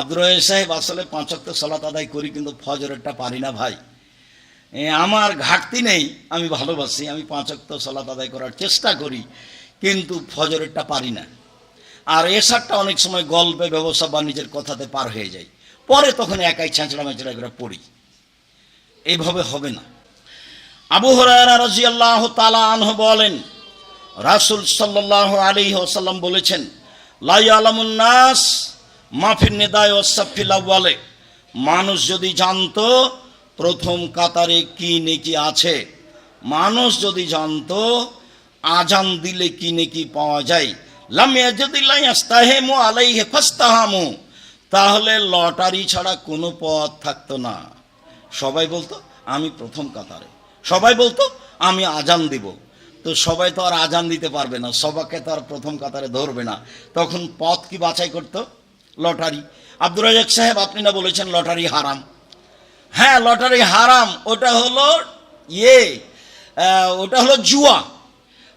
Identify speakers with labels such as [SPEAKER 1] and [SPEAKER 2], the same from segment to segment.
[SPEAKER 1] আব্দুর সাহেব আসলে পাঁচক্ত সলাত আদায় করি, কিন্তু ফজরেরটা পারি না ভাই। আমার ঘাটতি নেই, আমি ভালোবাসি, আমি পাঁচ পাঁচক্ত সলাত আদায় করার চেষ্টা করি, কিন্তু ফজরেরটা পারি না। আর এসারটা অনেক সময় গল্পে, ব্যবসা বাণিজ্যের কথাতে পার হয়ে যায়। পরে তখন একাই ছ্যাঁচড়া মেঁচড়া করে পড়ি। এইভাবে হবে না। আবু হরায়রা রাজিয়াল্লাহ তালা আনহ বলেন, রাসুল সাল্লাহ আলী ওসাল্লাম বলেছেন লাই আলামুন্নাস মাফির নেদায় ওসাফিল বলে মানুষ যদি জানতো প্রথম কাতারে কি নেকি আছে, মানুষ যদি জানতো আজান দিলে কি নেকি পাওয়া যায় লামিয়া যদি লাইয়াস্তাহেমু আলাইহে ফাস্তাহামু, তাহলে লটারি ছাড়া কোনো পথ থাকতো না। সবাই বলতো, আমি প্রথম কাতারে। সবাই বলতো, আমি আজান দিব। তো সবাই তো আর আজান দিতে পারবে না সবাকে তো আর প্রথম কাতারে ধরবে না। তখন পথ কি বাছাই করতো? লটারি। আব্দুর রাজাক সাহেব, আপনি না বলেছেন লটারি হারাম? হ্যাঁ লটারি হারাম, ওটা হলো ইয়ে ওটা হলো জুয়া।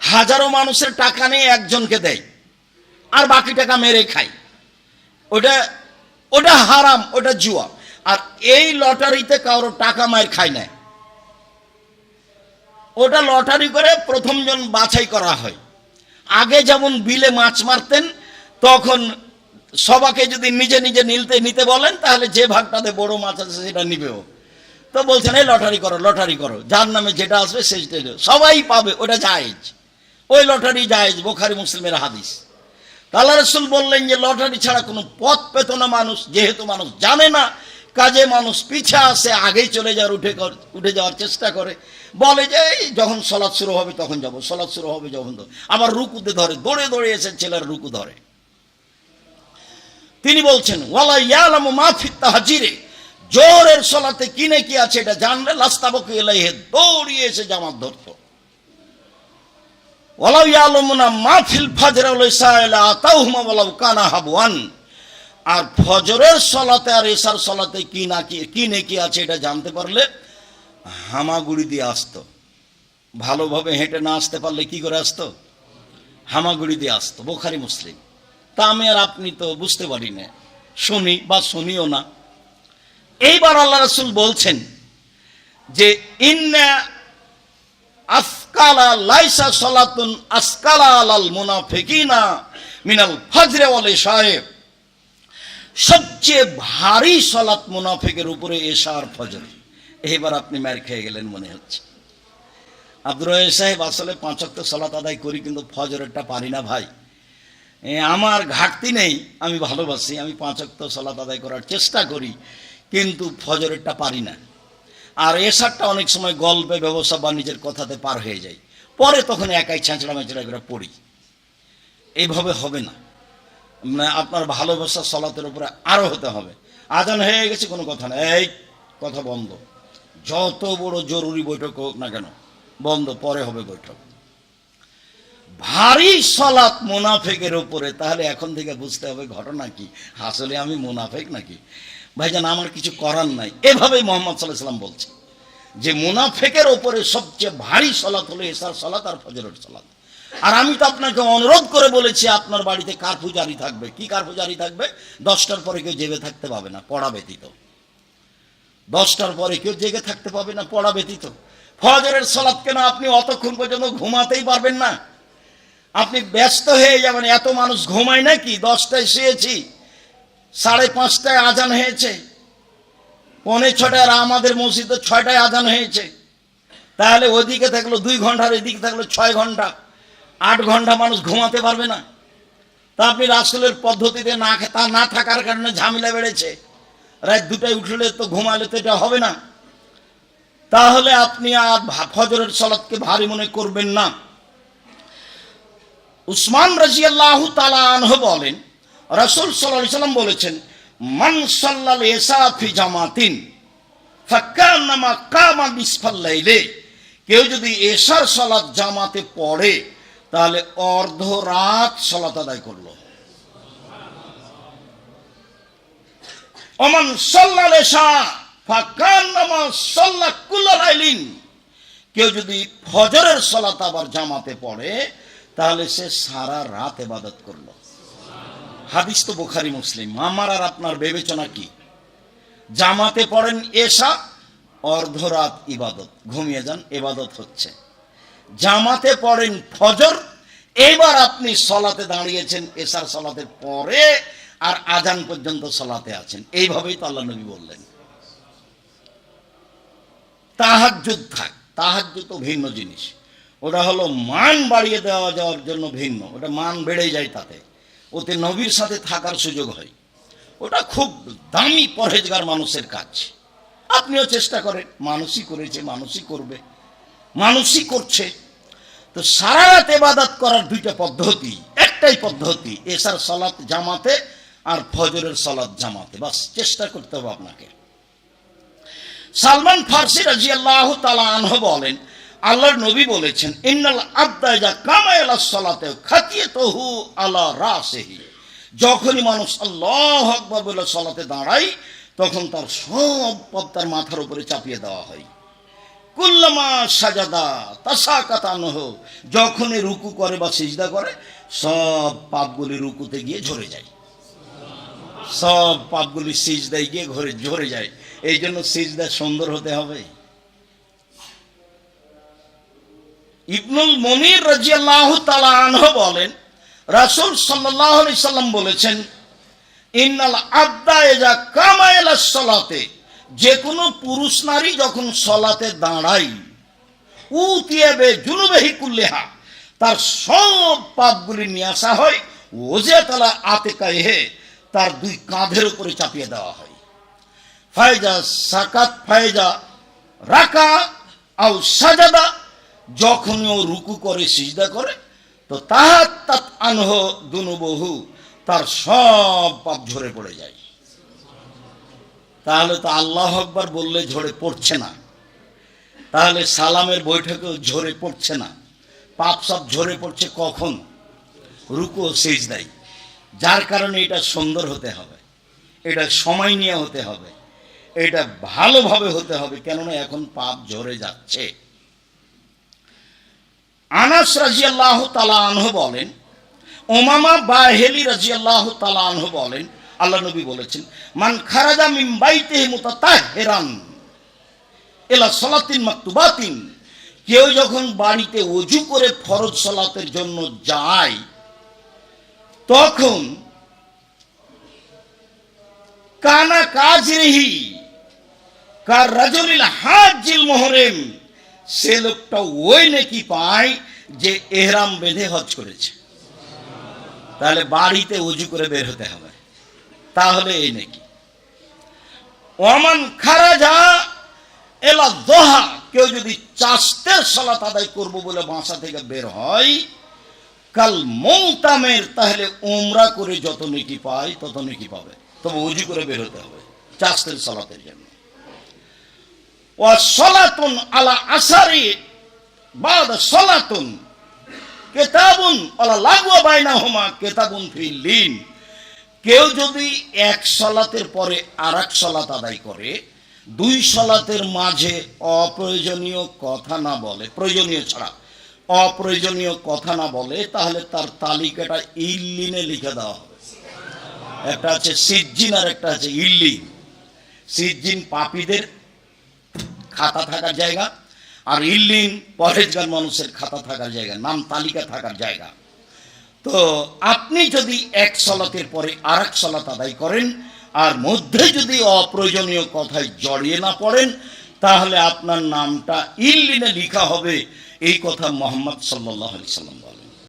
[SPEAKER 1] হাজারো মানুষের টাকা নিয়ে একজনকে দেয়, আর বাকি টাকা মেরে খায়। ওটা ওটা হারাম, ওটা জুয়া। আর এই লটারিতে কারোর টাকা মায়ের খায় না। ওটা লটারি করে প্রথমজন বাছাই করা হয়। আগে যেমন বিলে মাছ মারতেন, তখন সবাকে যদি নিজে নিজে নিলতে নিতে বলেন, তাহলে যে ভাগটাতে বড় মাছ আছে সেটা নিবেও। তো বলছেন, এই লটারি করো লটারি করো। যার নামে যেটা আসবে সেটা নেবে। সবাই পাবে, ওটা জায়েজ। ওই লটারি জায়েজ, বোখারি মুসলিমের হাদিস। আল্লাহ রসুল বললেন যে, লটারি ছাড়া কোনো পথ পেত না মানুষ, যেহেতু মানুষ জানে না। কাজে মানুষ পিছা আসে, আগেই চলে যাওয়ার, উঠে উঠে যাওয়ার চেষ্টা করে। বলে যে, এই যখন সলাৎ শুরু হবে, তখন যাব। সলাৎ শুরু হবে, যখন তো আবার রুকুতে ধরে, দৌড়ে দৌড়ে এসে ছেলের রুকু ধরে। তিনি বলছেন, ওয়ালা ইয়ালামু মাফি তাহাজিরে, জোরের সলাতে কিনে কি আছে এটা জানলে লাস্তাবকে এলাইহে দৌড়িয়ে এসে জামাত ধরতো। ওয়ালাউ ইয়ালামুনা মাফিল ফাজর ওয়ালাইসাইলা আতাউহুমা ওয়ালাউ কানা হাবওয়ান, আর ফজরের সলাতে আর এসার সলাতে কি না কি কি নেকি আছে এটা জানতে পারলে হামাগুড়ি দিয়ে আসতো। ভালোভাবে হেঁটে না আসতে পারলে কি করে আসতো? হামাগুড়ি দিয়ে আসতো, বোখারি মুসলিম। তা আমি আর আপনি তো বুঝতে পারি না। শুনি বা শুনিও না। এইবার আল্লাহ রসুল বলছেন যে, ইন্না আসকালা লাইসা সলাতুন আসকালা আলাল মুনাফিকিনা মিনাল ফাজরে ওয়াল সাহেব সবচেয়ে ভারী সলাত মুনাফিকের উপরে এশার ফজর। এইবার আপনি মার খেয়ে গেলেন মনে হচ্ছে। আব্দুর সাহেব, আসলে পাঁচক্ত সলাত আদায় করি, কিন্তু ফজরেরটা পারি না ভাই। আমার ঘাটতি নেই, আমি ভালোবাসি, আমি পাঁচক্ত সলাত আদায় করার চেষ্টা করি, কিন্তু ফজরেরটা পারি না। আর এসারটা অনেক সময় গল্পে ব্যবসা বা নিজের কথাতে পার হয়ে যায়। পরে তখন একাই ছ্যাঁচড়া মেঁচড়া করে পড়ি। এইভাবে হবে না। মানে আপনার ভালোবাসা সলাতের উপরে আরও হতে হবে। আজান হয়ে গেছে, কোনো কথা না। এই, কথা বন্ধ। যত বড় জরুরি বৈঠক হোক না কেন, বন্ধ, পরে হবে বৈঠক। ভারী সলাৎ মোনাফেকের উপরে, তাহলে এখন থেকে বুঝতে হবে ঘটনা কি। আসলে আমি মোনাফেক নাকি? ভাইজান, আমার কিছু করার নাই। এভাবেই মোহাম্মদ সাল্লাহ সাল্লাম বলছে, যে মুনাফেকের ওপরে সবচেয়ে ভারী সলাৎ হলো এসার সলাৎ আর ফজরের সলাৎ আর আমি তো আপনাকে অনুরোধ করে বলেছি, আপনার বাড়িতে কার্ফু জারি থাকবে? কি কার্ফু জারি থাকবে? দশটার পরে কেউ জেগে থাকতে পাবে না, পড়া ব্যতীত। দশটার পরে কেউ জেগে থাকতে পাবে না, পড়া ব্যতীত। ফজরের সলাৎ কেন আপনি অতক্ষণ পর্যন্ত ঘুমাতেই পারবেন না? আপনি ব্যস্ত হয়ে যাবেন, এত মানুষ ঘুমায় নাকি? দশটায় শুয়েছি, সাড়ে পাঁচটায় আজান হয়েছে, পৌনে ছটায় আমাদের মসজিদে ছয়টায় আজান হয়েছে। তাহলে ওইদিকে থাকল দুই ঘণ্টার এদিকে থাকল ছয় ঘণ্টা। আট ঘণ্টা মানুষ ঘুমাতে পারবে না। তা আপনি রাসুলের পদ্ধতিতে না তা না থাকার কারণে ঝামেলা বেড়েছে। রাত দুটায় উঠলে তো ঘুমালে তো এটা হবে না। তাহলে আপনি আর ফজরের সলাৎকে ভারী মনে করবেন না। উসমান রাজিয়াল্লাহ তালা আনহ বলেন, রসুল সাল্লাহ সাল্লাম বলেছেন, মান সাল্লাল এসাফি জামাতিন ফাক্কান্নামা কামা বিসফাল্লাইলে কেউ যদি এশার সলাৎ জামাতে পড়ে, তাহলে অর্ধ রাত সলাত আদায় করল। অমান সাল্লাল এশা ফাক্কান্নামা সাল্লা কুল্লালাইলিন কেউ যদি ফজরের সলাত আবার জামাতে পড়ে তাহলে সে সারা রাত এবাদত করল। হাদিস তো বোখারি, মুসলিম। আমার আর আপনার বিবেচনা কি? জামাতে পড়েন এশা, অর্ধরাত ইবাদত। ঘুমিয়ে যান, ইবাদত হচ্ছে। জামাতে পড়েন ফজর এবার আপনি সলাতে দাঁড়িয়েছেন, এশার সলাতের পরে আর আজান পর্যন্ত সলাতে আছেন। এইভাবেই তো আল্লাহ নবী বললেন। তাহাজ্জুদ থাক, তাহাজ্জুদ তো ভিন্ন জিনিস। ওটা হলো মান বাড়িয়ে দেওয়া যাওয়ার জন্য ভিন্ন। ওটা মান বেড়ে যায় তাতে। ওতে নবীর সাথে থাকার সুযোগ হয়। ওটা খুব দামি পরহেজগার মানুষের কাজ। আপনিও চেষ্টা করেন। মানুষই করেছে, মানুষই করবে। মানুষই করছে। তো সারা রাত এবাদাত করার দুইটা পদ্ধতি, একটাই পদ্ধতি, এসার সলাৎ জামাতে আর ফজরের সলাৎ জামাতে। বাস, চেষ্টা করতে হবে আপনাকে। সালমান ফার্সি রাজি আল্লাহ তালা আনহ বলেন আল্লাহর নবী বলেছেন, ইন্নাল আব্দাইজা কামায়ালা সলাতে খাতিয়ে তহু আলা রাসেহি। যখনই মানুষ আল্লাহ আকবর বলে সলাতে দাঁড়ায়, তখন তার সব পথ তার মাথার উপরে চাপিয়ে দেওয়া হয়। কুল্লামা সাজাদা তাসা কাতানহ যখনই রুকু করে বা সিজদা করে, সব পাপগুলি রুকুতে গিয়ে ঝরে যায়। সব পাপগুলি সিজদায় গিয়ে ঘরে ঝরে যায়। এই জন্য সিজদা সুন্দর হতে হবে। ইবনুল মনির রাজিয়াল্লাহ তালা আনহ বলেন, রাসূল সাল্লাল্লাহু আলাইহি সাল্লাম বলেছেন, ইন্নাল আব্দা এজা কামায়লা সলাতে যে কোনো পুরুষ নারী যখন সলাতে দাঁড়াই উতিয়াবে জুনুবেহি কুল্লেহা, তার সব পাপগুলি নিয়ে আসা হয় ওজে তালা আতে কাহে তার দুই কাঁধের উপরে চাপিয়ে দেওয়া হয়। ফায়জা সাকাত ফায়জা রাকা, আও সাজাদা যখনই ও রুকু করে, সিজদা করে, তো তাহাত তাত আনহ দুনুবহু, তার সব পাপ ঝরে পড়ে যায়। তাহলে তো আল্লাহ আকবার বললে ঝরে পড়ছে না। তাহলে সালামের বৈঠকেও ঝরে পড়ছে না। পাপ সব ঝরে পড়ছে কখন? রুকু সেজ দেয় যার কারণে এটা সুন্দর হতে হবে। এটা সময় নিয়ে হতে হবে। এটা ভালোভাবে হতে হবে। কেননা এখন পাপ ঝরে যাচ্ছে। আনাস রাজিয়াল্লাহ তালা আনহ বলেন ওমামা বাহেলি রাজিয়াল্লাহ তালা আনহ বলেন, আল্লাহ নবী বলেছেন, মান খারাজা মিন বাইতে মুতাতাহিরান এলা সলাতিন মাকতুবাতিন কেউ যখন বাড়িতে অজু করে ফরজ সলাতের জন্য যায়, তখন কানা কাজ রেহি কার রাজলিল হাজিল মোহরেম সে লোকটা ওই নাকি পায় যে এহরাম বেঁধে হজ করেছে। তাহলে বাড়িতে উজু করে বের হতে হবে। তাহলে এই নাকি। ওমান খারাজা এলা দোহা, কেউ যদি চাষতের সালাত আদায় করব বলে বাসা থেকে বের হয়, কাল মৌতামের তাহলে উমরা করে যত নেকি পায় তত নেকি পাবে। তবে উজু করে বের হতে হবে চাষতের সালাতের জন্য। ও সলাতুন আলা আসারি বাদ সলাতুন, কেতাবুন আলা লাগোয়া বাইনা হোমা কেতাবুন ফি লিন কেউ যদি এক সলাতের পরে আর এক সলাত আদায় করে, দুই সলাতের মাঝে অপ্রয়োজনীয় কথা না বলে, প্রয়োজনীয় ছাড়া অপ্রয়োজনীয় কথা না বলে, তাহলে তার তালিকাটা ইল্লিনে লিখে দেওয়া হবে। একটা আছে সিজ্জিন আর একটা আছে ইল্লিন। সিজ্জিন পাপীদের খাতা থাকার জায়গা আর ইল্লিন পরেজগার মানুষের খাতা থাকার জায়গা, নাম তালিকা থাকার জায়গা। তো আপনি যদি এক সলাতের পরে আর এক সলাত আদায় করেন, আর মধ্যে যদি অপ্রয়োজনীয় কথায় জড়িয়ে না পড়েন, তাহলে আপনার নামটা ইল্লিনে লিখা হবে। এই কথা মোহাম্মদ সাল্লাহ সাল্লাম বলেন।